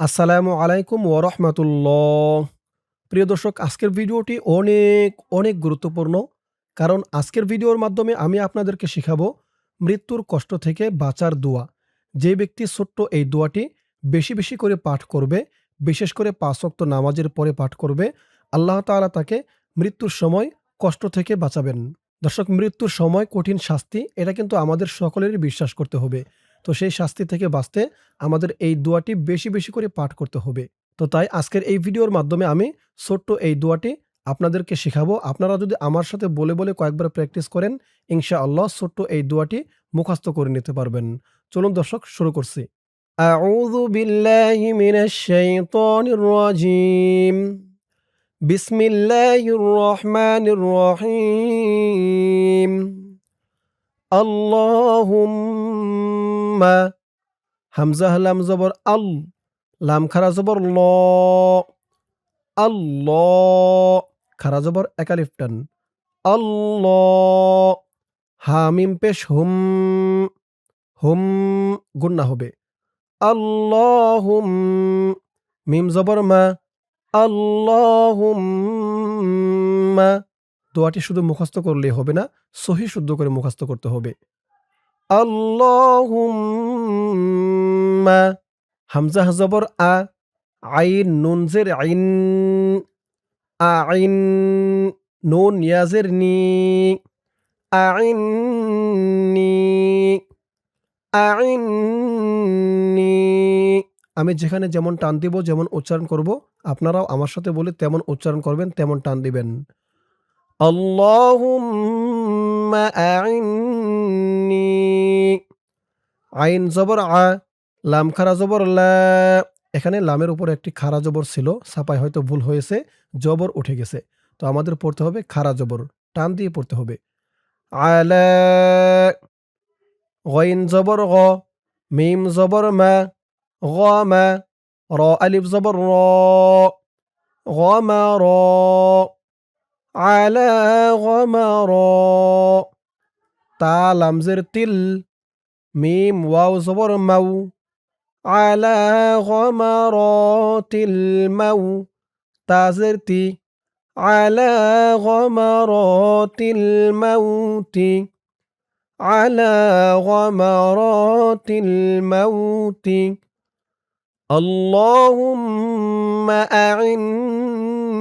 আসসালামু আলাইকুম ওরহমতুল্লাহ প্রিয় দর্শক, আজকের ভিডিওটি অনেক অনেক গুরুত্বপূর্ণ। কারণ আজকের ভিডিওর মাধ্যমে আমি আপনাদেরকে শেখাবো মৃত্যুর কষ্ট থেকে বাঁচার দোয়া। যে ব্যক্তি ছোট্ট এই দোয়াটি বেশি বেশি করে পাঠ করবে, বিশেষ করে পাঁচক্ত নামাজের পরে পাঠ করবে, আল্লাহ তাআলা তাকে মৃত্যুর সময় কষ্ট থেকে বাঁচাবেন। দর্শক, মৃত্যুর সময় কঠিন শাস্তি, এটা কিন্তু আমাদের সকলেরই বিশ্বাস করতে হবে। তো সেই শাস্তি থেকে বাঁচতে আমাদের এই দোয়াটি বেশি বেশি করে পাঠ করতে হবে তো তাই আজকের এই ভিডিওর মাধ্যমে আমি ছোট্ট এই দোয়াটি আপনাদেরকে শেখাবো আপনারা যদি আমার সাথে বলে বলে কয়েকবার প্র্যাকটিস করেন ইনশা আল্লাহ ছোট্ট এই দোয়াটি মুখস্থ করে নিতে পারবেন চলুন দর্শক শুরু করছি أعوذ بالله من الشيطان الرجيم بسم الله الرحمن الرحيم اللهم হামজা লাম জবর আল লাম খারা জবর ল আল্লাহ খারা জবর একালিফ টান আল্লাহ হামিম পেশ হুম হুম গুন্না হবে আল্লাহুম মিম জবর মা আল্লাহুম্মা দোয়াটি শুধু মুখস্থ করলেই হবে না সহি শুদ্ধ করে মুখস্থ করতে হবে আল্লাহুম্মা, হামজা জবর আ, আইন, নুন জের আইন আইন, নুন ইয়াজের নি আইননি আইননি আমি যেখানে যেমন টান দিব, যেমন উচ্চারণ করব, আপনারাও আমার সাথে বলে তেমন উচ্চারণ করবেন, তেমন টান দিবেন। আল্লাহুম্মা আইন জবর আ, লাম খারা জবর লা। এখানে লামের উপর একটি খারা জবর ছিল, ছাপায় হয়তো ভুল হয়েছে, জবর উঠে গেছে। তো আমাদের পড়তে হবে খারা জবর, টান দিয়ে পড়তে হবে। আইন জবর গ, মিম জবর মা, গ মা, র আলিফ জবর র, গ মা, র। على غمر تا لمزر تل ميم واو زبر مو. على غمرات المو تازرتي على غمرات الموت على غمرات الموت اللهم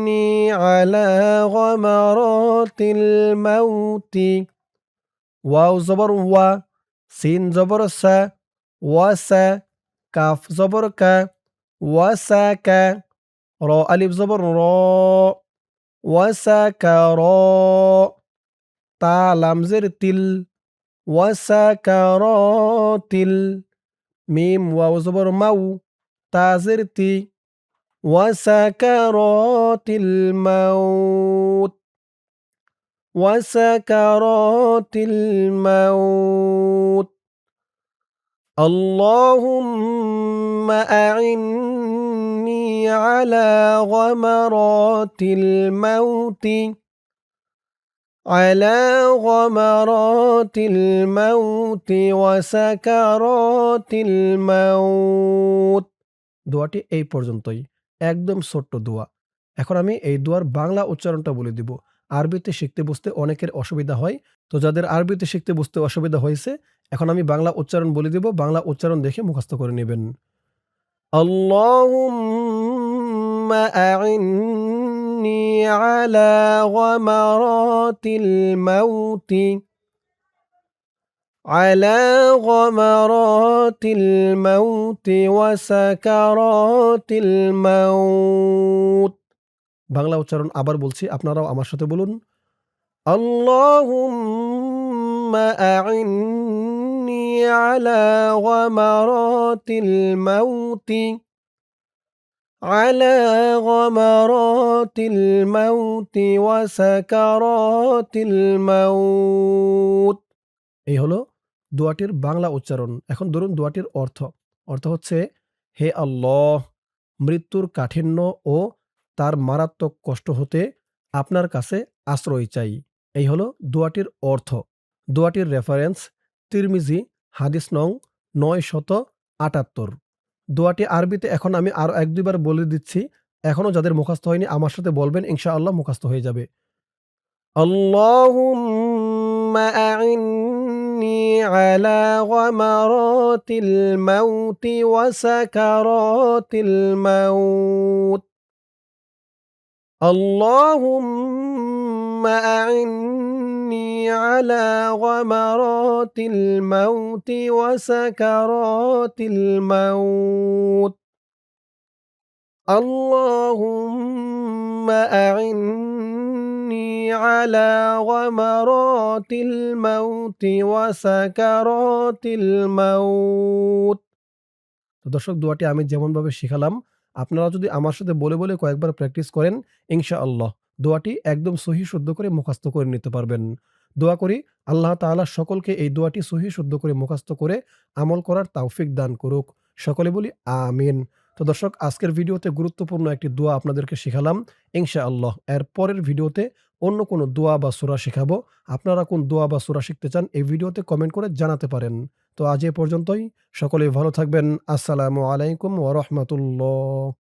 أعني على غمرات الموت. واو زبر و سين زبر س وس كاف زبر ك وسك را ألف زبر را وسك را تا لمزر تل وسكرات الميم واو زبر مو تازرتي وسكرات الموت وسكرات الموت اللهم أعني على غمرات الموت على غمرات الموت وسكرات الموت দোয়াটি এই পর্যন্তই একদম ছোট্ট দোয়া। এখন আমি এই দোয়ার বাংলা উচ্চারণটা বলে দিব। আরবিতে শিখতে বুঝতে অনেকের অসুবিধা হয়। তো যাদের আরবিতে শিখতে বুঝতে অসুবিধা হয়েছে, এখন আমি বাংলা উচ্চারণ বলে দিব। বাংলা উচ্চারণ দেখে মুখস্থ করে নেবেন। আল্লাহুম্মা আইন্নি আলা গমারাতিল মাউতি। على غمرات الموت وسكرات الموت বাংলা উচ্চারণ আবার বলছি আপনারাও আমার সাথে বলুন আল্লাহুম্মা আইন্নি আলা গমারাতিল মাউতি على غمرات الموت وسكرات الموت এই হলো দোয়াটির বাংলা উচ্চারণ। এখন ধরুন দোয়াটির অর্থ। অর্থ হচ্ছে, হে আল্লাহ, মৃত্যুর কাঠিন্য ও তার মারাত্মক কষ্ট হতে আপনার কাছে আশ্রয় চাই। এই হলো দোয়াটির অর্থ। দোয়াটির রেফারেন্স তিরমিজি, হাদিস নং নয় শত আটাত্তর। দোয়াটি আরবিতে এখন আমি আরও ১-২ বার বলে দিচ্ছি। এখনও যাদের মুখস্থ হয়নি, আমার সাথে বলবেন, ইনশাআল্লাহ মুখস্থ হয়ে যাবে। আল্লাহুম্মা আ'ইন্নি আলা গামারাতিল মাউতি ওয়া সাকারাতিল মাউত। আল্লাহুম্মা আ'ইন্নি আলা গামারাতিল মাউতি ওয়া আলা গামারাতিল মাউতি ওয়া সাকারাতিল মাউত। তো দর্শক দোয়াটি আমি যেমনভাবে শিখালাম আপনারা যদি আমার সাথে বলে, বলে কয়েকবার প্র্যাকটিস করেন ইনশাআল্লাহ দোয়াটি একদম সহি শুদ্ধ করে মুখস্থ করে নিতে পারবেন। দোয়া করি আল্লাহ তাআলা সকলকে এই দোয়াটি সহি শুদ্ধ করে মুখস্থ করে আমল করার তাওফিক দান করুক। সকলে বলি আমিন। তো দর্শক, আজকের ভিডিওতে গুরুত্বপূর্ণ একটি দোয়া আপনাদেরকে শিখালাম ইনশাআল্লাহ। এর পরের ভিডিওতে অন্য কোনো দোয়া বা সুরা শেখাবো আপনারা কোন দোয়া বা সুরা শিখতে চান, এই ভিডিওতে কমেন্ট করে জানাতে পারেন। তো আজ এ পর্যন্তই। সকলেই ভালো থাকবেন। আসসালামু আলাইকুম ওরহমতুল্লাহ রাহমাতুল্লাহ।